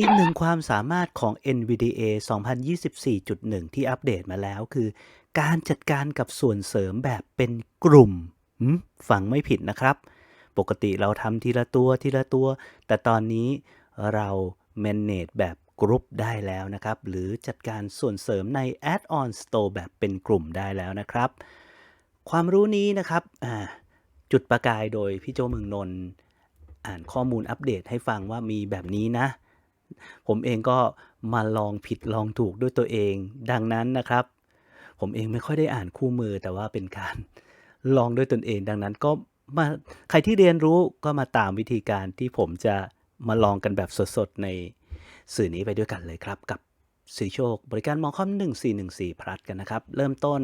อีกหนึ่งความสามารถของ NVDA 2024.1 ที่อัปเดตมาแล้วคือ การจัดการกับส่วนเสริมแบบเป็นกลุ่มฟังไม่ผิดนะครับ ปกติเราทำทีละตัวทีละตัว แต่ตอนนี้เรา manage แบบกรุ๊ปได้แล้วนะครับ หรือจัดการส่วนเสริมใน Add-on Store แบบเป็นกลุ่มได้แล้วนะครับ ความรู้นี้นะครับจุดประกายโดยพี่โจเมืองนนท์อ่านข้อมูลอัปเดตให้ฟังว่ามีแบบนี้นะ ผมเองก็มาลองผิดลองถูกด้วยตัวเอง ดังนั้นนะครับ ผมเองไม่ค่อยได้อ่านคู่มือแต่ว่าเป็นการลองด้วยตนเอง ดังนั้นก็มาใครที่เรียนรู้ก็มาตามวิธีการที่ผมจะมาลองกันแบบสดๆ ในสื่อนี้ไปด้วยกันเลยครับ กับสีโชค บริการมอคอม1414พลัสกันนะครับ เริ่มต้น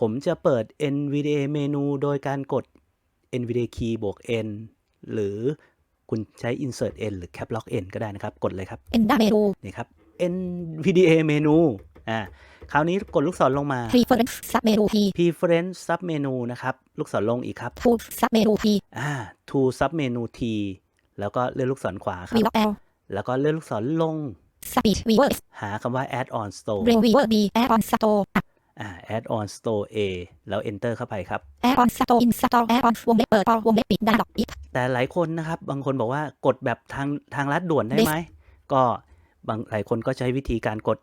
ผมจะเปิด NVDA เมนูโดยการกด NVDA key บวก N หรือ คุณใช้ insert N หรือ cap lock N ก็ได้นะครับ กดเลยครับ Enda menu นี่ครับ NVDA เมนูอ่าคราวนี้กดลูกศรลงมา preference sub menu P preference sub menu นะครับ ลูกศรลงอีกครับ tool sub menu P อ่า to sub menu T แล้วก็เลื่อนลูกศรขวาครับ relock L แล้วก็เลื่อนลูกศรลง speed viewer หาคำว่า add on store brain viewer B add on store app อ่า add on store A แล้ว enter เข้าไปครับ add on store install add on วงเล็บเปิดพอวงเล็บปิด dialog if แต่หลายคนนะครับ บางคนบอกว่ากดแบบทางทางลัดด่วนได้ไหม ก็บางหลายคนก็ใช้วิธีการกด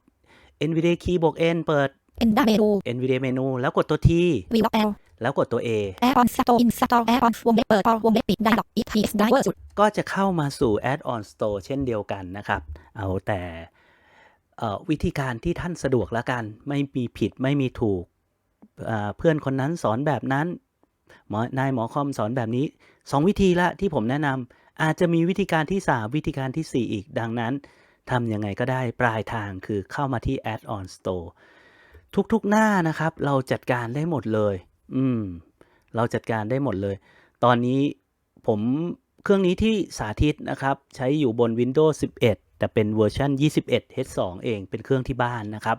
NVDA key บวก N เปิด Enda menu NVDA เมนูแล้วกดตัว T relock L แล้วกดตัว A add on store install add on วงเล็บเปิดพอวงเล็บปิด dialog if PS driver สุดก็จะเข้ามาสู่ Add-on Store เช่นเดียวกันนะครับ เอาแต่เอ่อ วิธีการที่ท่านสะดวกล้วกัน ไม่มีผิดไม่มีถูกเเพื่อนคนนั้นสอนแบบนั้นหมอนายหมอคอมสอนแบบนี้ 2 วิธีละที่ผมแนะนำอาจจะมีวิธีการที่ 3 วิธีการทีสี่ 4 อีกดังนั้นทำยังไงก็ได้ปลายทางคือเข้ามาที่ Add-on Store ทุกๆหน้านะครับ เราจัดการได้หมดเลย อืม เราจัดการได้หมดเลย ตอนนี้ผมเครื่องนี้ที่สาธิตนะครับ ใช้อยู่บน Windows 11 แต่เป็นเวอร์ชัน21 H2 เองเป็นเครื่องที่บ้านนะครับ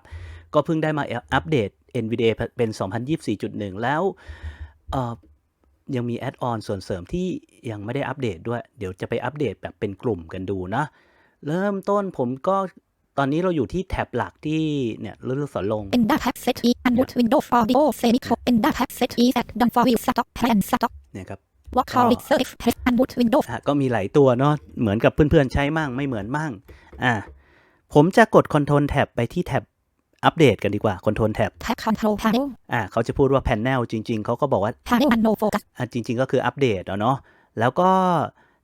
ก็เพิ่งได้มาอัปเดต NVDA เป็น 2024.1 แล้วเอ่อยังมีแอดออนส่วนเสริมที่ยังไม่ได้อัปเดตด้วย เดี๋ยวจะไปอัปเดตแบบเป็นกลุ่มกันดูนะเริ่มต้นผมก็ตอนนี้เราอยู่ที่แท็บหลักที่เนี่ยเลื่อนลูกศรลง Enda tab set E unmute window for the O semicolon Enda tab set E at done for view stock plan stock เนี่ยครับ walk Oh. call search unmute window อะก็มีหลายตัวเนาะเหมือนกับเพื่อนๆใช้มั่งไม่เหมือนมั่งอะผมจะกด Control Tab ไปที่แท็บอัปเดตกันดีกว่า Control Tab tab control panel อะเขาจะพูดว่า Panel จริง ๆ เขาก็บอกว่า panel and no focus อะจริง ๆ ก็คืออัปเดตอะเนาะแล้วก็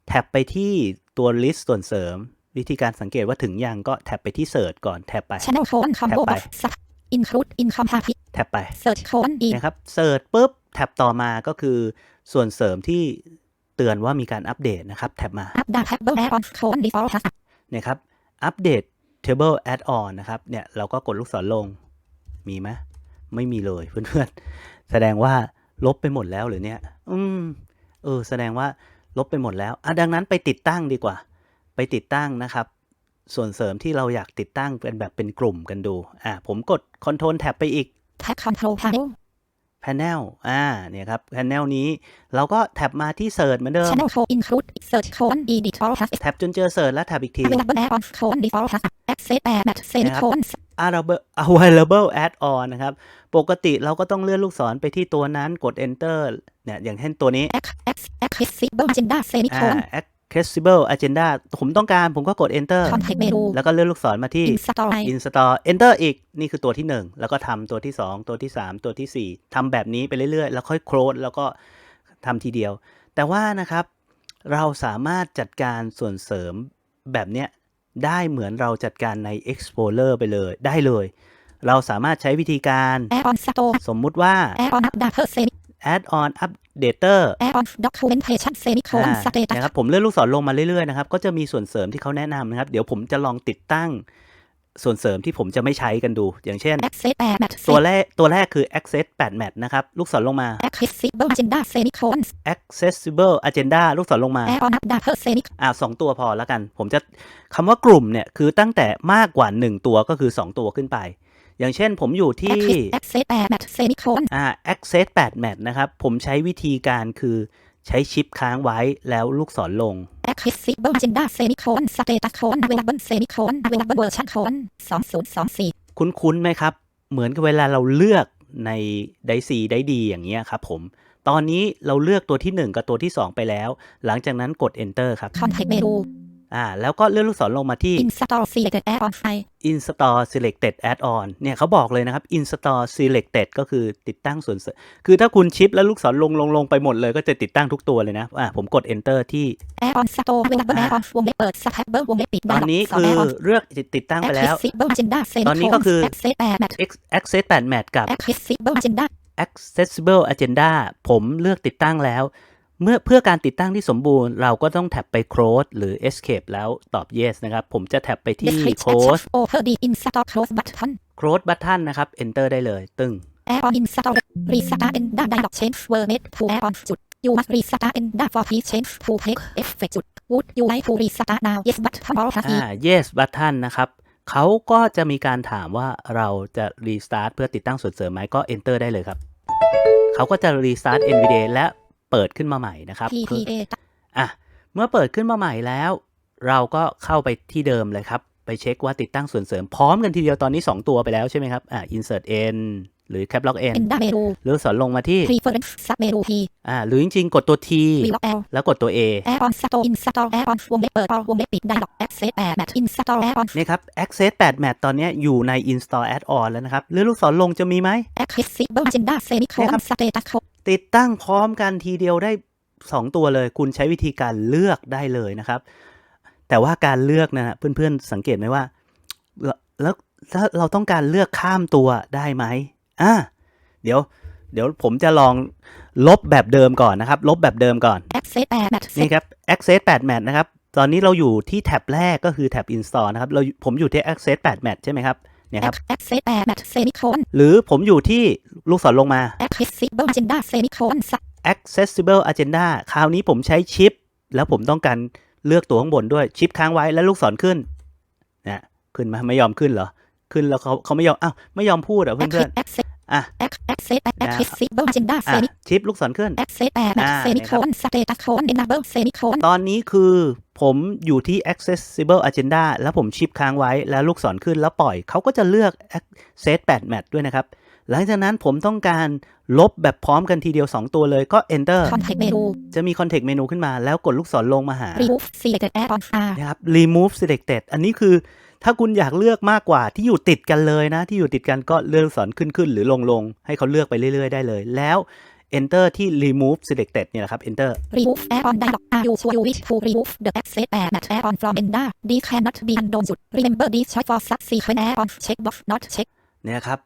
แท็บไปที่ตัว list ส่วนเสริม วิธีการสังเกตว่าถึงยังก็แท็บไปที่ Search ก่อนแท็บไป channel colon combo แท็บไป box sub include income happy แท็บไป search colon E นะครับเสิร์ชปุ๊บ แท็บต่อมาก็คือส่วนเสริมที่เตือนว่ามีการอัปเดตนะครับแท็บมา up da table add on colon default has นะครับอัปเดต table add on นะครับเนี่ยเราก็กดลูกศรลงมีไหมไม่มีเลยเพื่อนๆ แสดงว่าลบไปหมดแล้วหรือเนี่ย อืม เออ แสดงว่าลบไปหมดแล้วอะดังนั้นไปติดตั้งดีกว่า ไปติดตั้งนะครับ ส่วนเสริมที่เราอยากติดตั้งเป็นแบบเป็นกลุ่มกันดู อะผมกด Control Tab ไปอีก tab control panel Panel อ่า เนี่ยครับ Panel นี้ เราก็แท็บมาที่ Search เหมือนเดิม channel colon include search colon E default has แท็บจนเจอ Search แล้วแท็บอีกที available add on colon default has access air mat semicolon available available add on นะครับ ปกติเราก็ต้องเลื่อนลูกศรไปที่ตัวนั้นกด enter เนี่ย อย่างเช่นตัวนี้ X X accessible agenda อ่า semicolon accessible agenda ผมต้องการผมก็กด enter contact menu แล้วก็เลื่อนลูกศรมาที่ install install enter อีก นี่คือตัวที่ 1 แล้วก็ทำตัวที่ 2 ตัวที่ 3 ตัวทีสี่4ทำแบบนี้ไปเรื่อยๆ แล้วค่อยโคลดแล้วก็ทำทีเดียว แต่ว่านะครับ เราสามารถจัดการส่วนเสริมแบบเนี้ยได้เหมือนเราจัดการใน Explorer ไปเลยได้เลย เราสามารถใช้วิธีการ add on store สมมุติว่า add on updater semi add on updater add on documentation semicolon อ่า status นะครับผมเลื่อนลูกศรลงมาเรื่อยๆนะครับก็จะมีส่วนเสริมที่เขาแนะนำนะครับ เดี๋ยวผมจะลองติดตั้งส่วนเสริมที่ผมจะไม่ใช้กันดู อย่างเช่น access air mat ตัวแรกตัวแรกคือ access 8 mat นะครับ ลูกศรลงมา accessible agenda semicolon accessible agenda ลูกศรลงมา add on updater semicolon อ่าสองตัวพอแล้วกัน ผมจะคำว่ากลุ่มเนี่ย คือตั้งแต่มากกว่า 1 ตัวก็คือ 2 ตัวขึ้นไป อย่างเช่นผมอยู่ที่ access air mat semicolon อ่า access 8 mat นะครับ ผมใช้วิธีการคือใช้ชิปค้างไว้แล้วลูกศรลง accessible agenda semicolon status colon available semicolon available version colon 2024 คุ้นๆไหมครับ เหมือนกับเวลาเราเลือกในไดซีได้ดีอย่างเงี้ยครับผมตอนนี้เราเลือกตัวที่ 1 กับตัวที่ 2 ไปแล้ว หลังจากนั้นกด enter ครับ context menu อ่าแล้วก็เลื่อนลูกศรลงมาที่ install selected add-on file install selected add-on เนี่ยเขาบอกเลยนะครับ install selected ก็คือติดตั้งส่วนเสริมคือถ้าคุณชิปแล้วลูกศรลงลงลงไปหมดเลยก็จะติดตั้งทุกตัวเลยนะอ่าผมกด enter ที่ add-on store available add-on วงเล็บเปิด subtable วงเล็บปิดตอน dialog นี้สองคือ add-on เลือกติดตั้งไปแล้ว accessible agenda ตอนนี้ก็ semicolon คือ access format Ex- access 8 mat กับ accessible agenda accessible agenda ผมเลือกติดตั้งแล้ว เมื่อเพื่อการติดตั้งที่สมบูรณ์เราก็ต้องแท็บไป close หรือ escape แล้วตอบ yes นะครับ ผมจะแท็บไปที่ description close over the install close button close button นะครับ enter ได้เลย ตึง add-on install restart agenda dialog change format to add-on จุด you must restart agenda for please change to text effect จุด would you like to restart now yes button all has อ่า yes button นะครับเขาก็จะมีการถามว่าเราจะ restart เพื่อติดตั้งส่วนเสริมไหมก็ enter ได้เลยครับ เขาก็จะ restart NVDA และ เปิดขึ้นมาใหม่นะครับ PPA อะเมื่อเปิดขึ้นมาใหม่แล้ว เราก็เข้าไปที่เดิมเลยครับ ไปเช็คว่าติดตั้งส่วนเสริมพร้อมกันทีเดียวตอนนี้ 2 ตัวไปแล้วใช่ไหมครับอ่า insert n หรือ cap lock n agenda menu หรือสอนลงมาที่ preference sub menu P อ่าหรือจริงๆ กดตัว T relock L แล้วกดตัว A add-on store install add-on วงเล็บเปิดวงเล็บปิด dialog access format install add-on นี่ครับ access 8 mat ตอนนี้อยู่ใน install add on แล้วนะครับเลื่อนลูกศรลงจะมีไหม accessible agenda semicolon status code ติดตั้งพร้อมกันทีเดียวได้ 2 ตัวเลย คุณใช้วิธีการเลือกได้เลยนะครับ แต่ว่าการเลือกนะฮะเพื่อนๆสังเกตไหมว่าแล้วแล้วถ้าเราต้องการเลือกข้ามตัวได้ไหมอ่าเดี๋ยว เดี๋ยวผมจะลองลบแบบเดิมก่อนนะครับ ลบแบบเดิมก่อน access format นี่ครับ access 8 mat นะครับ ตอนนี้เราอยู่ที่แท็บแรกก็คือแท็บ install นะครับ เราผมอยู่ที่ access 8 mat ใช่ไหมครับเนี่ยครับ access format semicolon หรือผมอยู่ที่ลูกศรลงมา accessible agenda semicolon sub accessible agenda คราวนี้ผมใช้ชิป แล้วผมต้องการเลือกตัวข้างบนด้วยชิปค้างไว้แล้วลูกศรขึ้นนะขึ้นมาไม่ยอมขึ้นเหรอ ขึ้นแล้วเขาเขาไม่ยอมอ้าวไม่ยอมพูดเหรอเพื่อน access ๆอะ access accessible agenda อะ semi ชิปลูกศรขึ้น access format อ่า semicolon status colon enable semicolon ตอนนี้คือผมอยู่ที่ accessible agenda แล้วผมชิปค้างไว้แล้วลูกศรขึ้นแล้วปล่อยเขาก็จะเลือก access 8 mat ด้วยนะครับ หลังจากนั้นผมต้องการลบแบบพร้อมกันทีเดียว 2 ตัวเลยก็ enter context menu จะมี context menu ขึ้นมาแล้วกดลูกศรลงมาหา remove selected add-on R นะครับ remove selected อันนี้คือถ้าคุณอยากเลือกมากกว่าที่อยู่ติดกันเลยนะ ที่อยู่ติดกันก็เลื่อนลูกศรขึ้นขึ้นหรือลงลงให้เขาเลือกไปเรื่อย ๆ ได้เลย แล้ว enter ที่ remove selected เนี่ยนะครับ enter remove add-on dialog Are you sure you wish to remove the access format add-on from agenda This cannot be undone จุด remember this choice for subsequent add-on checkbox not check เนี่ยนะครับ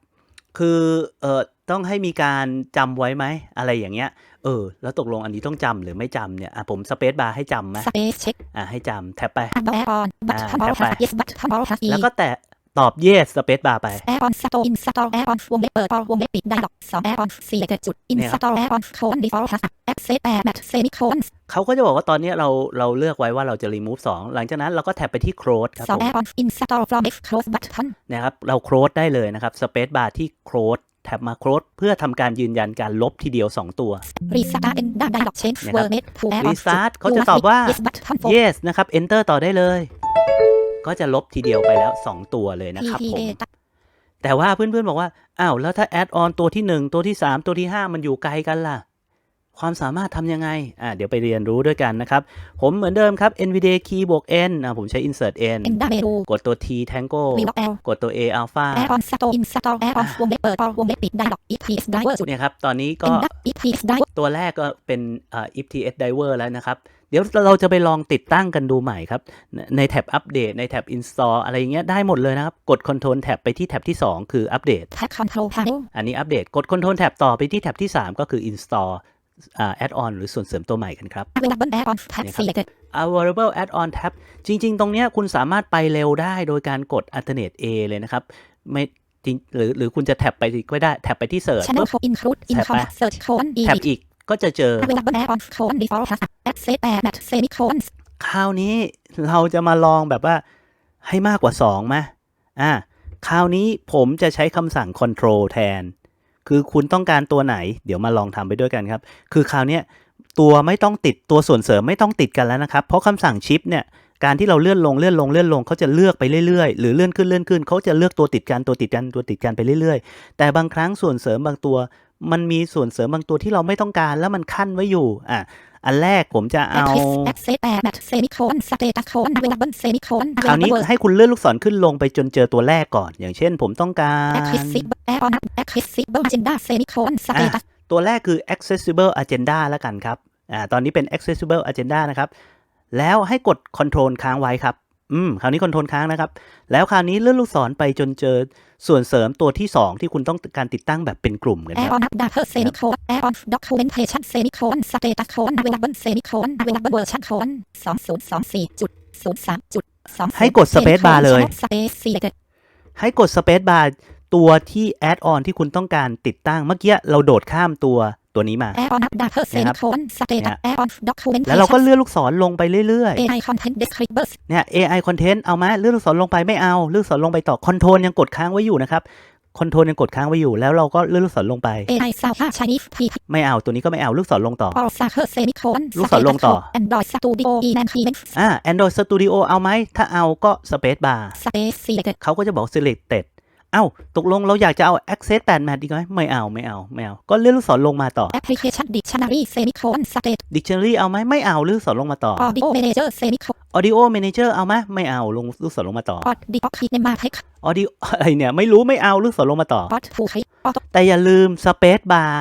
คือเอ่อต้องให้มีการจำไว้ไหมอะไรอย่างเงี้ย เออ แล้วตกลงอันนี้ต้องจำหรือไม่จำเนี่ยอะผมสเปซบาร์ให้จำไหม space check อะให้จำแท็บไป About add-on but Ah, tomorrow แท็บ has ไป yes but tomorrow has e แล้วก็แตะ ตอบ yes สเปซบาร์ไป add-on store install add-on วงเล็บเปิดวงเล็บปิด dialog สอง add-on selected จุดเนี่ยครับ install add-on colon default has access format semicolon เขาก็จะบอกว่าตอนนี้เราเราเลือกไว้ว่าเราจะ remove 2 หลังจากนั้นเราก็แท็บไปที่ close ครับสองผม add-on install from X close button นะครับเรา close ได้เลยนะครับ space bar ที่ close แท็บมา close เพื่อทำการยืนยันการลบทีเดียว 2 ตัว restart agenda dialog change เนี่ยครับ format to add-on restart จุดเขาจะ You must ตอบว่า yes button for yes นะครับ enter ต่อได้เลย ก็จะลบทีเดียวไปแล้ว 2 ตัวเลยนะครับผม PPA แต่ว่าเพื่อนๆบอกว่า อ้าวแล้วถ้า add on ตัวที่ 1 ตัวที่ 3 ตัวที่ 5 มันอยู่ไกลกันล่ะ ความสามารถทำยังไง อ่าเดี๋ยวไปเรียนรู้ด้วยกันนะครับ ผมเหมือนเดิมครับ NVDA key บวก n อ่าผมใช้ insert n agenda menu กดตัว t tango relock L กดตัว a alpha add-on store install add-on วงเล็บเปิดวงเล็บปิด dialog EPS driver จุดเนี่ยครับ ตอนนี้ก็ agenda EPS driver ตัวแรกก็เป็นอ่า IPTS driver แล้วนะครับเดี๋ยวเราจะไปลองติดตั้งกันดูใหม่ครับ ในในแท็บอัปเดตในแท็บ install อะไรอย่างเงี้ยได้หมดเลยนะครับ กด Control แท็บไปที่แท็บที่ 2 คืออัปเดต tag control panel อันนี้อัปเดตกด Control แท็บต่อไปที่แท็บที่ 3 ก็คือ install อ่า add-on หรือส่วนเสริมตัวใหม่กันครับ available add-on tab เนี่ยครับ selected available add-on tab จริง ๆ ตรงเนี้ยคุณสามารถไปเร็วได้โดยการกด alternate A เลยนะครับไม่จริงหรือหรือคุณจะแท็บไปก็ได้แท็บไปที่ search channel ปุ๊บ for include income แท็บไป search colon แท็บ edit อีก ก็จะเจอ available add-on colon default has access format semicolon คราวนี้เราจะมาลองแบบว่าให้มากกว่า2ไหมอ่า คราวนี้ผมจะใช้คำสั่ง control แทน คือคุณต้องการตัวไหน เดี๋ยวมาลองทำไปด้วยกันครับ คือคราวเนี้ยตัวไม่ต้องติดตัวส่วนเสริมไม่ต้องติดกันแล้วนะครับ เพราะคำสั่งชิปเนี่ยการที่เราเลื่อนลงเลื่อนลงเลื่อนลงเขาจะเลือกไปเรื่อยๆ หรือเลื่อนขึ้นเลื่อนขึ้นเขาจะเลือกตัวติดกันตัวติดกันตัวติดกันไปเรื่อยๆ แต่บางครั้งส่วนเสริมบางตัว มันมีส่วนเสริมบางตัวที่เราไม่ต้องการแล้วมันขั้นไว้อยู่อะอันแรกผมจะเอา access access add semicolon status colon available semicolon คราวนี้ available ให้คุณเลื่อนลูกศรขึ้นลงไปจนเจอตัวแรกก่อน อย่างเช่นผมต้องการ accessible add on accessible agenda semicolon อะ status ตัวแรกคือ accessible agenda แล้วกันครับอ่าตอนนี้เป็น accessible agenda นะครับ แล้วให้กด control ค้างไว้ครับ อืม คราวนี้ control ค้างนะครับ แล้วคราวนี้เลื่อนลูกศรไปจนเจอ ส่วนเสริมตัวที่ 2 ที่คุณต้องการติดตั้งแบบเป็นกลุ่มกันค add รับ on data semicolon add on documentation semicolon status colon available semicolon available version colon 2024จุด03จุด20ให้กด space bar เลย space selected ให้กด space bar ตัวที่ add on ที่คุณต้องการติดตั้ง เมื่อกี้เราโดดข้ามตัวตัวนี้มา add on data semicolon status add on documentation แล้วเราก็เลื่อนลูกศรลงไปเรื่อยๆ AI content descriptors เนี่ย AI content เอาไหมเลื่อนลูกศรลงไปไม่เอา เลื่อนลูกศรลงไปต่อคอนโทรลยังกดค้างไว้อยู่นะครับคอนโทรลยังกดค้างไว้อยู่ แล้วเราก็เลื่อนลูกศรลงไป AI Sava Chinese PP ไม่เอา ตัวนี้ก็ไม่เอา ลูกศรลงต่อ All Sucker Semicolon ลูกศรลงต่อ Android Studio Enhancement อ่า Android Studio เอาไหม ถ้าเอาก็ Space Bar Space selected เขาก็จะบอก Selected เอ้า ตกลงเราอยากจะเอา Access 8 Mat อีกไหมไม่เอาไม่เอาไม่เอา ก็เลื่อนลูกศรลงมาต่อ Application Dictionary Semicolon State Dictionary เอาไหมไม่เอาเลื่อนลูกศรลงมาต่อ Audio Manager Semicolon Audio Manager เอาไหมไม่เอาลงลูกศรลงมาต่อ Audio Kinema Text Audio อะไรเนี่ย ไม่รู้ไม่เอาลูกศรลงมาต่อ Auto Full Auto แต่อย่าลืม Space Bar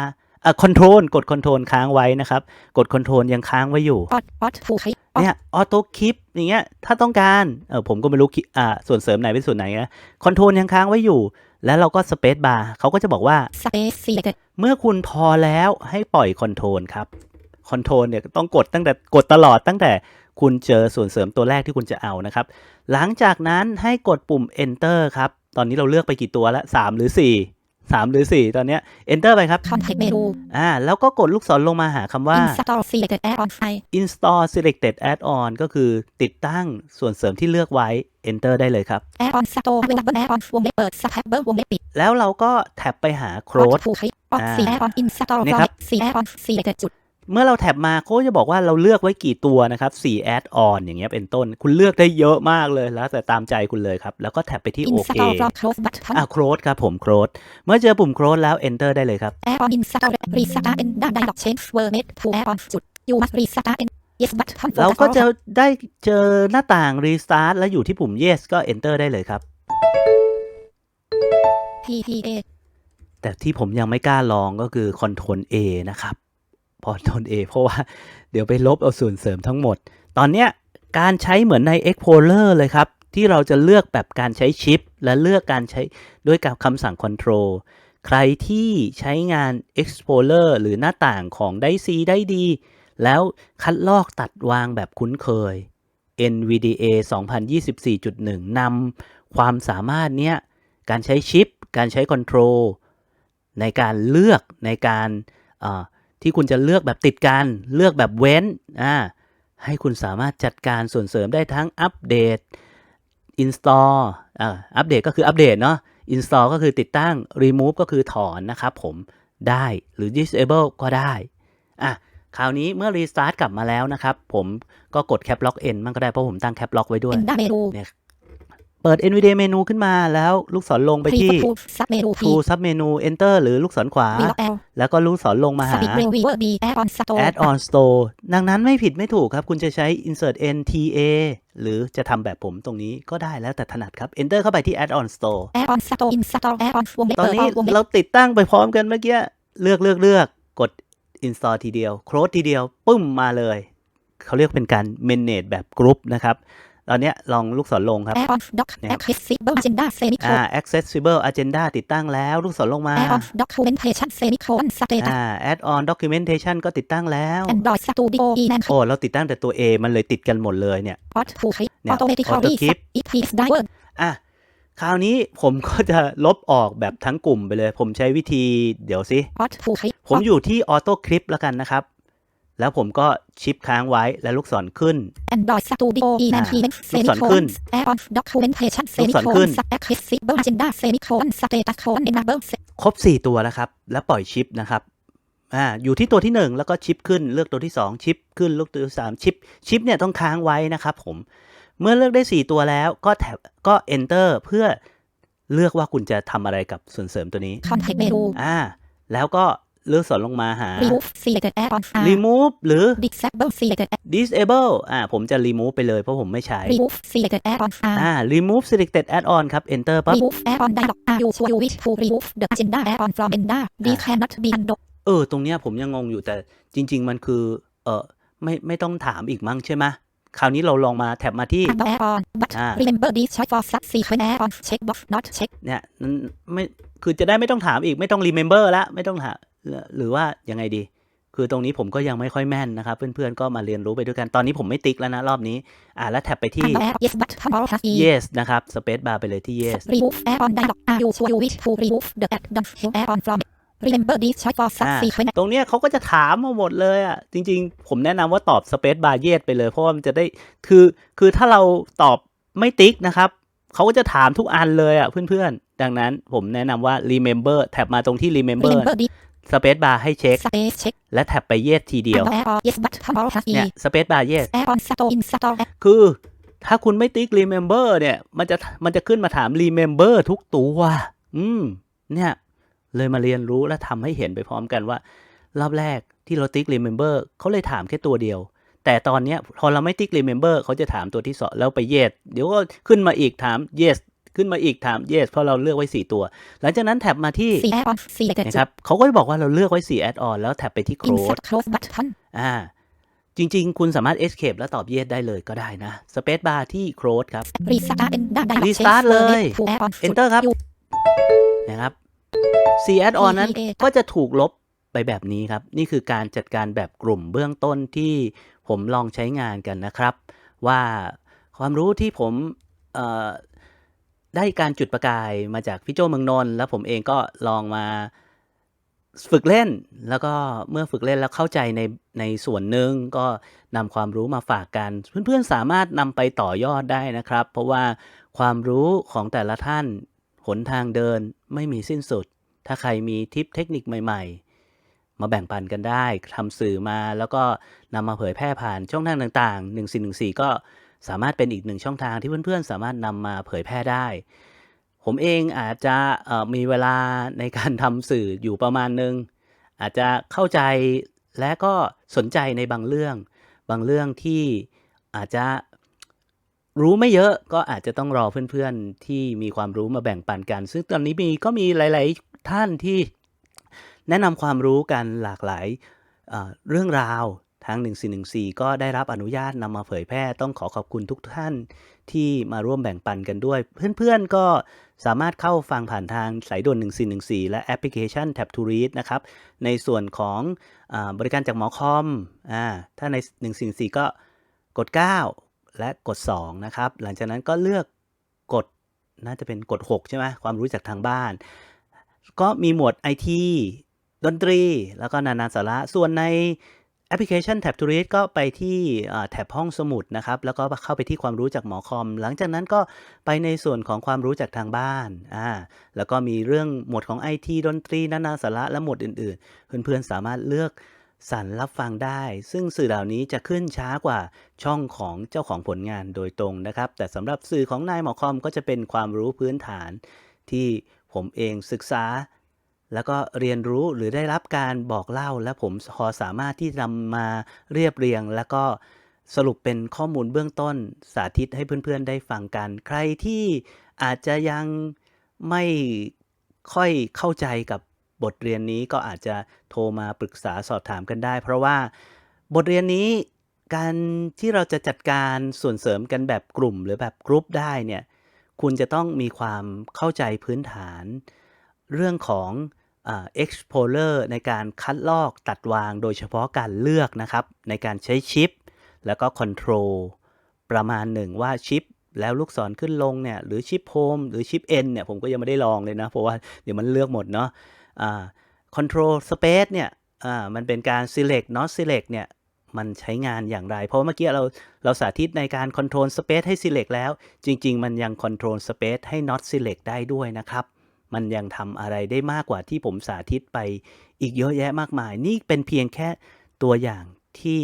อะ Control กด Control ค้างไว้นะครับ กด Control ยังค้างไว้อยู่ Auto Auto Full เนี่ยออโต้คลิปอย่างเงี้ยถ้าต้องการเออผมก็ไม่รู้คลิปอ่าส่วนเสริมไหนเป็นส่วนไหนนะคอนโทรลยังค้างไว้อยู่ แล้วเราก็สเปซบาร์เขาก็จะบอกว่า Space selected เมื่อคุณพอแล้วให้ปล่อยคอนโทรลครับคอนโทรลเนี่ยต้องกดตั้งแต่กดตลอดตั้งแต่คุณเจอส่วนเสริมตัวแรกที่คุณจะเอานะครับ หลังจากนั้นให้กดปุ่ม enter ครับ ตอนนี้เราเลือกไปกี่ตัวแล้ว3หรือ 4 3หรือ4ตอนเนี้ย enter ไปครับ Content Menu อ่าแล้วก็กดลูกศรลงมาหาคำว่า Install selected add-on file install selected add-on ก็คือติดตั้งส่วนเสริมที่เลือกไว้ enter ได้เลยครับ add-on store available add-on วงเล็บเปิด Subtabber วงเล็บปิด แล้วเราก็แท็บไปหาโค้ Auto ด Full Auto อ่า C add-on install เนี่ยครับ C add-on selected จุด เมื่อเราแท็บมาโค้ดจะบอกว่าเราเลือกไว้กี่ตัวนะครับ4 add-on อย่างเงี้ยเป็นต้น คุณเลือกได้เยอะมากเลยแล้วแต่ตามใจคุณเลยครับ แล้วก็แท็บไปที่โอเค Install from close button อะโค้ดครับผมโค้ดเมื่อเจอปุ่มโค้ดแล้ว enter ได้เลยครับ add-on install restart and data dialog change format to add-on จุด you must restart and yes button เราก็ focus จะ all ได้เจอหน้าต่าง restart แล้วอยู่ที่ปุ่ม yes ก็ enter ได้เลยครับ PPA แต่ที่ผมยังไม่กล้าลองก็คือ Ctrl A นะครับ พอ Ctrl A เพราะว่าเดี๋ยวไปลบเอาส่วนเสริมทั้งหมด ตอนเนี้ยการใช้เหมือนใน Explorer เลยครับ ที่เราจะเลือกแบบการใช้ชิป และเลือกการใช้ด้วยกับคำสั่ง Control ใครที่ใช้งาน Explorer หรือหน้าต่างของได้ C ได้ดี แล้วคัดลอกตัดวางแบบคุ้นเคย NVDA 2024.1 นำความสามารถเนี้ยการใช้ชิป การใช้ Control ในการเลือกในการ ที่คุณจะเลือกแบบติดกัน เลือกแบบเว้นอ่าให้คุณสามารถจัดการส่วนเสริมได้ทั้งอัปเดต install อ่าอัปเดตก็คืออัปเดตเนาะ install ก็คือติดตั้ง remove ก็คือถอนนะครับผมได้หรือ disable ก็ได้อะคราวนี้เมื่อ restart กลับมาแล้วนะครับ ผมก็กด cap lock n มันก็ได้เพราะผมตั้ง cap lock ไว้ด้วย Enda menu เปิด NVDA เมนูขึ้นมาแล้วลูกศรลงไปที่ Prefab sub menu P to sub menu enter หรือลูกศรขวา Reload L แล้วก็ลูกศรลงมาหา Submit Reviewer B add-on store add on store ดังนั้นไม่ผิดไม่ถูกครับ คุณจะใช้ insert n t a หรือจะทำแบบผมตรงนี้ก็ได้แล้วแต่ถนัดครับ enter เข้าไปที่ add on store add-on store install add-on วงเล็บตอนเปิดนี้วงเล็บเราติดตั้งไปพร้อมกันเมื่อกี้ เลือกเลือกเลือกกด install ทีเดียว close ทีเดียว ปึ้มมาเลย เขาเรียกเป็นการ manage แบบกรุ๊ปนะครับ ตอนเนี้ยลองลูกศรลงครับ add-on doc เนี่ย accessible agenda อ่า semicolon accessible agenda ติดตั้งแล้วลูกศรลงมา add-on documentation semicolon status อ่า add on documentation ก็ติดตั้งแล้ว Android Studio Enhancement โอ้เราติดตั้งแต่ตัว A มันเลยติดกันหมดเลยเนี่ย Auto Full เนี่ย Automatically Auto Keep EPS driver อะคราวนี้ผมก็จะลบออกแบบทั้งกลุ่มไปเลย ผมใช้วิธีเดี๋ยวสิ Auto Full ผมอยู่ที่ Auto Clip แล้วกันนะครับ แล้วผมก็ชิปค้างไว้และลูกศรขึ้น Android Studio Enhancement ลูกศรขึ้น semicolon add-on documentation ลูกศรขึ้น semicolon accessible agenda semicolon status colon enable ครบ 4 ตัวแล้วครับ แล้วปล่อยชิปนะครับอ่าอยู่ที่ตัวที่หนึ่งแล้วก็ชิปขึ้นเลือกตัวที่สองชิปขึ้นเลือกตัวที่สามชิป ชิปเนี่ยต้องค้างไว้นะครับผม เมื่อเลือกได้ 4 ตัวแล้วก็แท็บก็ enter เพื่อเลือกว่าคุณจะทำอะไรกับส่วนเสริมตัวนี้ context menu อ่าแล้วก็ เลือกส่วนลงมาหา remove selected add-ons are remove หรือ disable selected add- disable อ่าผมจะ remove ไปเลยเพราะผมไม่ใช้ remove selected add-ons are อ่า remove selected add-on ครับ enter ปั๊บ remove add-on dialog are you sure you wish to remove the agenda add-on from agenda this cannot be undone เออ ตรงเนี้ยผมยังงงอยู่แต่จริง ๆ มันคือ เออไม่ไม่ต้องถามอีกมั้งใช่ไหมคราวนี้เราลองมาแท็บมาที่ and add-on but Ah. remember this choice for subsequent add-on checkbox not check เนี่ยนั้นไม่คือจะได้ไม่ต้องถามอีกไม่ต้อง remember ละไม่ต้องถาม หรือว่ายังไงดี คือตรงนี้ผมก็ยังไม่ค่อยแม่นนะครับ เพื่อนๆ ก็มาเรียนรู้ไปด้วยกัน ตอนนี้ผมไม่ติ๊กแล้วนะรอบนี้ อ่าแล้วแท็บไปที่ and add yes but tomorrow has e yes นะครับ space bar ไปเลยที่ yes remove add-on dialog are you sure you wish to remove the add-on add-on from remember this choice for อ่า subsequent ตรงเนี้ยเขาก็จะถามมาหมดเลยอะ จริงๆ ผมแนะนำว่าตอบ space bar yes ไปเลย เพราะว่ามันจะได้ คือ คือถ้าเราตอบไม่ติ๊กนะครับเขาก็จะถามทุกอันเลยอะเพื่อนๆ ดังนั้นผมแนะนำว่า remember แท็บมาตรงที่ remember remember this space bar ให้เช็ค space check และแท็บไป yes ทีเดียว and add-on yes but tomorrow has e เนี่ย space bar yes add-on store install คือถ้าคุณไม่ติ๊ก remember เนี่ย มันจะมันจะขึ้นมาถาม remember ทุกตัว อืม เนี่ย เลยมาเรียนรู้และทำให้เห็นไปพร้อมกันว่า รอบแรกที่เราติ๊ก remember เขาเลยถามแค่ตัวเดียว แต่ตอนเนี้ยพอเราไม่ติ๊ก remember เขาจะถามตัวที่สองแล้วไป yes เดี๋ยวก็ขึ้นมาอีกถาม yes ขึ้นมาอีกถาม yes เพราะเราเลือกไว้ 4 ตัว หลังจากนั้นแท็บมาที่ see add-on selected นะครับเขาก็จะบอกว่าเราเลือกไว้4 add on แล้วแท็บไปที่ close insert close button อ่าจริง ๆ คุณสามารถ escape แล้วตอบ yes ได้เลยก็ได้นะ space bar ที่ close ครับ restart and dialog Restart change เลย to add-on enter ครับนะครับ C add on นั้น PPA ก็จะถูกลบไปแบบนี้ครับ นี่คือการจัดการแบบกลุ่มเบื้องต้นที่ผมลองใช้งานกันนะครับ ว่าความรู้ที่ผมเอ่อ ได้การจุดประกายมาจากพี่โจเมืองนนท์แล้วผมเองก็ลองมาฝึกเล่น แล้วก็เมื่อฝึกเล่นแล้วเข้าใจในในส่วนหนึ่งก็นำความรู้มาฝากกัน เพื่อนๆสามารถนำไปต่อยอดได้นะครับ เพราะว่าความรู้ของแต่ละท่านหนทางเดินไม่มีสิ้นสุด ถ้าใครมีทิปเทคนิคใหม่ ๆ มาแบ่งปันกันได้ทำสื่อมาแล้วก็นำมาเผยแพร่ผ่านช่องทางต่างๆ1414 ก็ สามารถเป็นอีกหนึ่งช่องทางที่เพื่อนๆ สามารถนำมาเผยแพร่ได้ ผมเองอาจจะมีเวลาในการทำสื่ออยู่ประมาณนึง อาจจะเข้าใจและก็สนใจในบางเรื่อง บางเรื่องที่อาจจะรู้ไม่เยอะก็อาจจะต้องรอเพื่อนๆ ที่มีความรู้มาแบ่งปันกัน ซึ่งตอนนี้มีก็มีหลาย ๆ ท่านที่แนะนำความรู้กันหลากหลายเรื่องราว ทาง 1414 ก็ได้รับอนุญาตนำมาเผยแพร่ต้องขอขอบคุณทุกท่านที่มาร่วมแบ่งปันกันด้วย เพื่อนๆก็สามารถเข้าฟังผ่านทางสายด่วน 1414 และแอปพลิเคชัน Tap to Read นะครับ ในส่วนของอบริการจากหมอคอมอถ้าใน 144ก็กด 9 และกด 2 นะครับ หลังจากนั้นก็เลือกกดน่าจะเป็นกด 6 ใช่ไหมความรู้จากทางบ้าน ก็มีหมวด IT ดนตรี แล้วก็นานาสาระส่วนใน แอปพลิเคชัน Tab to Read ก็ไปที่แท็บห้องสมุดนะครับ แล้วก็เข้าไปที่ความรู้จากหมอคอม หลังจากนั้นก็ไปในส่วนของความรู้จากทางบ้านอ่าแล้วก็มีเรื่องหมวดของ IT ดนตรีนานาสาระและหมวดอื่นๆ เพื่อนๆสามารถเลือกสรรรับฟังได้ ซึ่งสื่อเหล่านี้จะขึ้นช้ากว่าช่องของเจ้าของผลงานโดยตรงนะครับ แต่สำหรับสื่อของนายหมอคอมก็จะเป็นความรู้พื้นฐานที่ผมเองศึกษา แล้วก็เรียนรู้หรือได้รับการบอกเล่า และผมพอสามารถที่นำมาเรียบเรียง แล้วก็สรุปเป็นข้อมูลเบื้องต้นสาธิตให้เพื่อนๆได้ฟังกัน ใครที่อาจจะยังไม่ค่อยเข้าใจกับบทเรียนนี้ก็อาจจะโทรมาปรึกษาสอบถามกันได้ เพราะว่าบทเรียนนี้การที่เราจะจัดการส่วนเสริมกันแบบกลุ่มหรือแบบกรุ๊ปได้เนี่ยคุณจะต้องมีความเข้าใจพื้นฐาน เรื่องของ explorer ในการคัดลอกตัดวางโดยเฉพาะการเลือกนะครับ ในการใช้ชิป แล้วก็ control ประมาณหนึ่งว่าชิปแล้วลูกศรขึ้นลงเนี่ยหรือชิป home หรือชิป n เนี่ยผมก็ยังไม่ได้ลองเลยนะ เพราะว่าเดี๋ยวมันเลือกหมดเนาะอ่า control space เนี่ยอ่ามันเป็นการ select not select เนี่ยมันใช้งานอย่างไร เพราะเมื่อกี้เราเราสาธิตในการ control space ให้ select แล้ว จริง ๆ มันยัง control space ให้ not select ได้ด้วยนะครับ มันยังทำอะไรได้มากกว่าที่ผมสาธิตไปอีกเยอะแยะมากมาย นี่เป็นเพียงแค่ตัวอย่างที่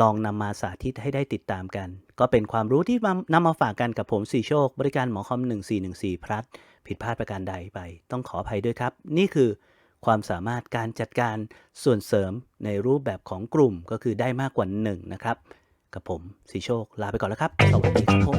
ลองนำมาสาธิตให้ได้ติดตามกัน ก็เป็นความรู้ที่นำมาฝากกันกับผมสีโชค บริการหมอคอม 1414 พลัด ผิดพลาดประการใดไป ต้องขออภัยด้วยครับ นี่คือความสามารถการจัดการส่วนเสริมในรูปแบบของกลุ่มก็คือได้มากกว่า1นะครับ กับผมสีโชค ลาไปก่อนแล้วครับ สวัสดีครับผม